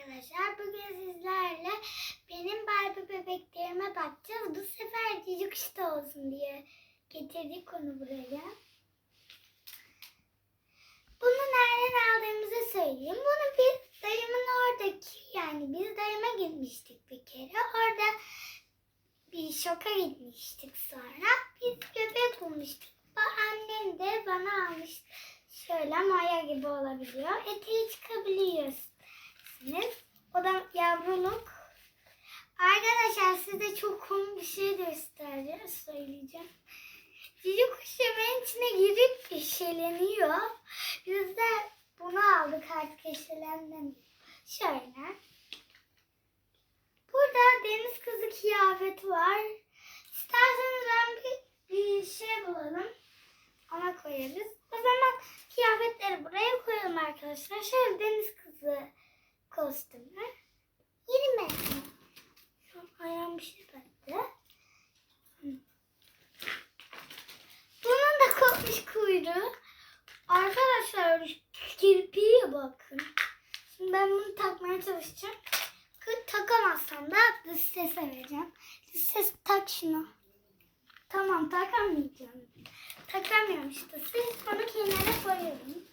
arkadaşlar. Bugün sizlerle benim Barbie bebeklerime bakacağız. Bu sefer cicik işte olsun diye getirdik onu buraya. Bunu nereden aldığımızı söyleyeyim. Bunu biz dayımın oradaki yani biz dayıma gitmiştik bir kere. Orada bir şoka gitmiştik sonra. Biz bebek bulmuştuk. Annem de bana almıştı. Şöyle maya gibi olabiliyor. Eteği çıkabiliyorsunuz. O da yavruluk. Arkadaşlar size çok komik bir şey göstereceğim. Söyleyeceğim. Cici kuş yemeğin içine girip eşeleniyor. Biz de bunu aldık artık eşelenmemiyor. Şöyle. Burada deniz kızı kıyafeti var. İsterseniz ben bir, bir şey bulalım. Ona koyarız. O zaman kıyafetleri buraya koyalım arkadaşlar. Şöyle deniz kızı kostümü. 20 metre. Şu an ayağım bir şey battı. Bunun da kopmuş kuyruğu. Arkadaşlar kirpiğe bakın. Şimdi ben bunu takmaya çalışacağım. Kı- Takamazsam da dış sese vereceğim. Dış tak şunu. Tamam takamayacağım. Takamıyorum işte. Siz onu kenara koyuyorum.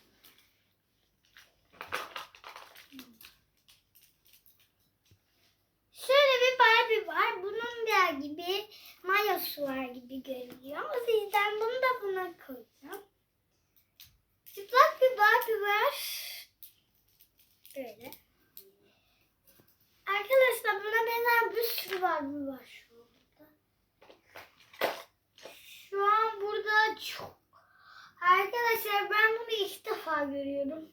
Şöyle bir Barbie var. Bunun da gibi mayosu var gibi görünüyor. O yüzden bunu da buna koyacağım. Çıplak bir Barbie var. Böyle. Arkadaşlar buna benzer bir sürü Barbie var şu anda. Şu an burada çok. Arkadaşlar ben bunu ilk defa görüyorum.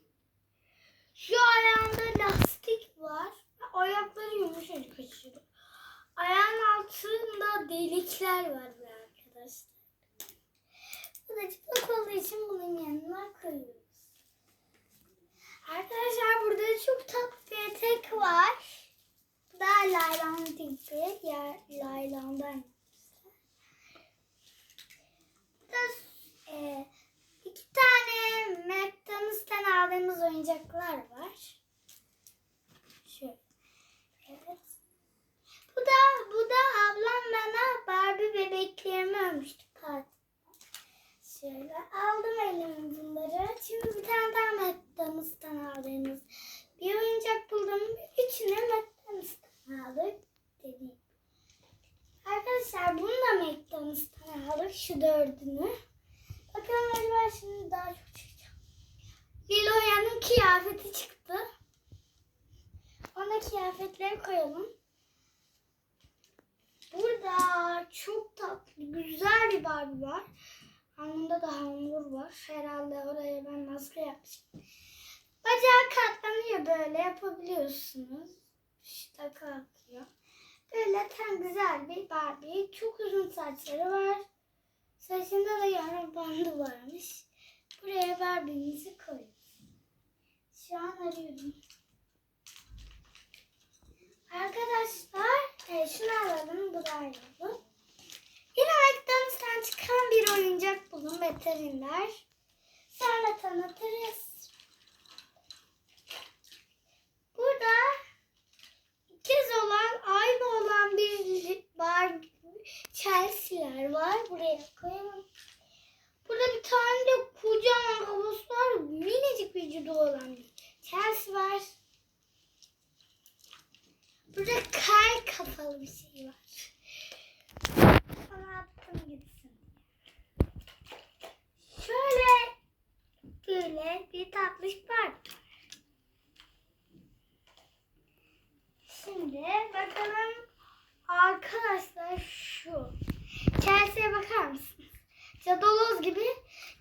Şu ayağında lastik var. Ayakları yumuşacık aşırı. Ayağın altında delikler var arkadaşlar. Bu da olduğu için bunun yanına koyuyoruz. Arkadaşlar burada çok tatlı bir etek var. Bu da laylon tipi. Ya, laylondan Bu da e, iki tane McDonald's'tan aldığımız oyuncaklar var. Şöyle. Evet. Bu da bu da ablam bana Barbie bebeklerimi partide. Şöyle aldım elime bunları. Şimdi bir tane daha McDonald's'tan aldığımız bir oyuncak buldum. Üçünü McDonald's'tan aldık dediğim. Arkadaşlar bunu da McDonald's'tan aldık şu dördünü. Bakalım acaba şimdi daha çok çıkacak. Liloya'nın kıyafeti çıktı. Ona kıyafetleri koyalım. Burada çok tatlı, güzel bir Barbie var. Alnında da hamur var. Herhalde oraya ben maske yapmışım. Bacağı katlanıyor böyle yapabiliyorsunuz. İşte kalkıyor. Böyle tam güzel bir Barbie. Çok uzun saçları var. Saçında da yarım bandı varmış. Buraya Barbie'mizi koyuyoruz. Şu an arıyorum. Arkadaşlar e, şunu alalım, bu da ayrıldı. Yine McDonald's'tan çıkan bir oyuncak buldum veteriner. Sonra tanıtırız. Burada ikiz olan, aynı olan bir bar Chelsea'ler var. Buraya koyalım. Burada bir tane de kocaman kafası var. Minicik vücudu olan bir Chelsea var. Burada kar kafalı bir şey var. Ona attım gitsin. Şöyle böyle bir tatlış var. Şimdi bakalım arkadaşlar şu. Chelsea'ye bakar mısınız? Cadaloz gibi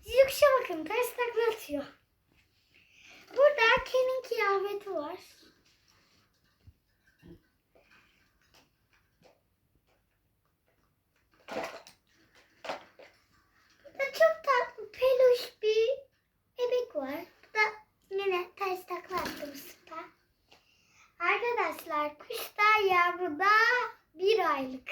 cicikuşa bakın ters takla atıyor. Burada Ken'in kıyafeti var. Burada çok tatlı peluş bir bebek var. Bu da yine ters takla attı bu sıpa. Arkadaşlar kuş da yavruda bir aylık.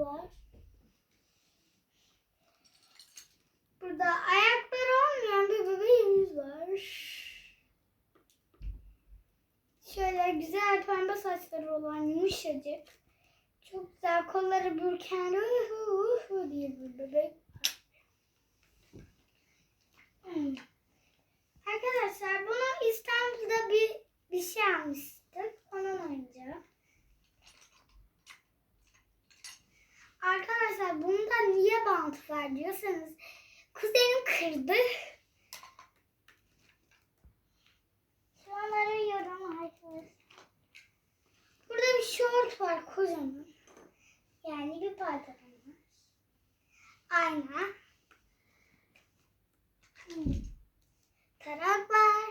var. Burada ayakları olmayan bir bebeğimiz var. Şöyle güzel pembe saçları olan yumuşacık. Çok güzel kolları bürken uhu uhu diye bir bebek. Hmm. Arkadaşlar kocaman. Yani bir pantolon. Ayna. Hmm. Tarak var.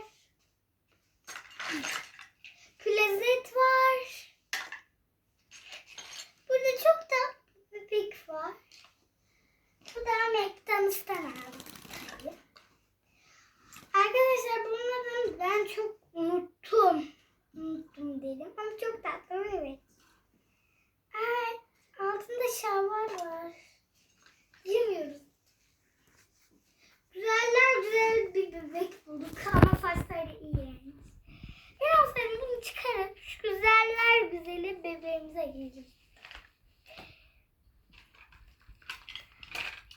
Klozet var. Burada çok da bir pik var. Bu da McDonald's'tan aldım. Hayır. Arkadaşlar bunların ben çok unuttum. Unuttum dedim ama çok tatlı evet. Ay, altında şalvar var. Yemiyoruz. Güzeller güzel bir bebek bulduk ama saçları iğrenç. Ben olsaydım bunu çıkarıp şu güzeller güzeli bebeğimize giyeceğim.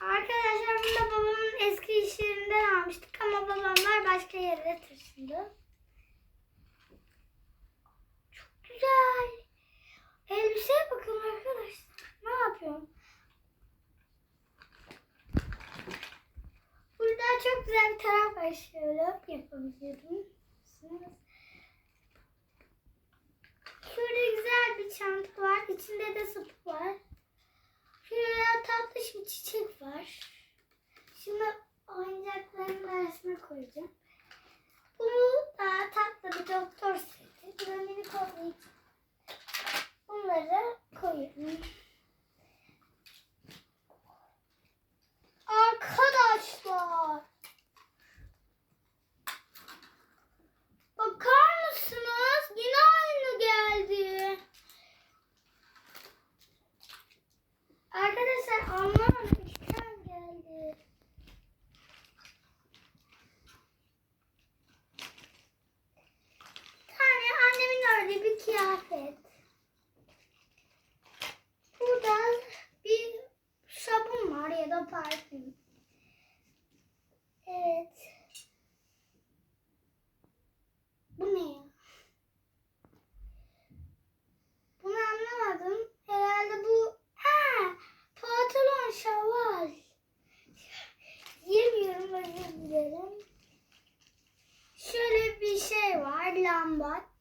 Arkadaşlar bunu da babamın eski iş yerinden almıştık ama babamlar başka yere taşındı. Çok güzel. Elbiseye bakın arkadaşlar. Ne yapıyorum? Burada çok güzel bir taraf var. Şöyle yapabiliyorum. Şurada güzel bir çanta var. İçinde de sapı var. Şurada tatlış bir çiçek var. Şimdi oyuncakların arasına koyacağım. Bu da tatlı bir doktor seti. Bu da minik olduğu için bunları koyuyorum. Arkadaşlar. Bakar mısınız? Yine aynı geldi. Arkadaşlar anlamadım. İki tane geldi. Bir tane annemin ördüğü bir kıyafet. Burada bir sabun var ya da parfüm. Evet. Bu ne ya? Bunu anlamadım. Herhalde bu... Ha! Pantolon şaval. Yemiyorum özür dilerim. Şöyle bir şey var. Lamba.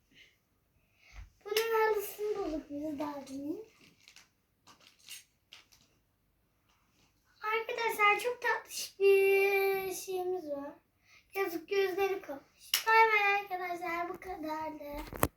Bunun halısını bulduk biz daha. Arkadaşlar çok tatlış bir şeyimiz var. Yazık gözleri kalmış. Bay bay arkadaşlar bu kadardı.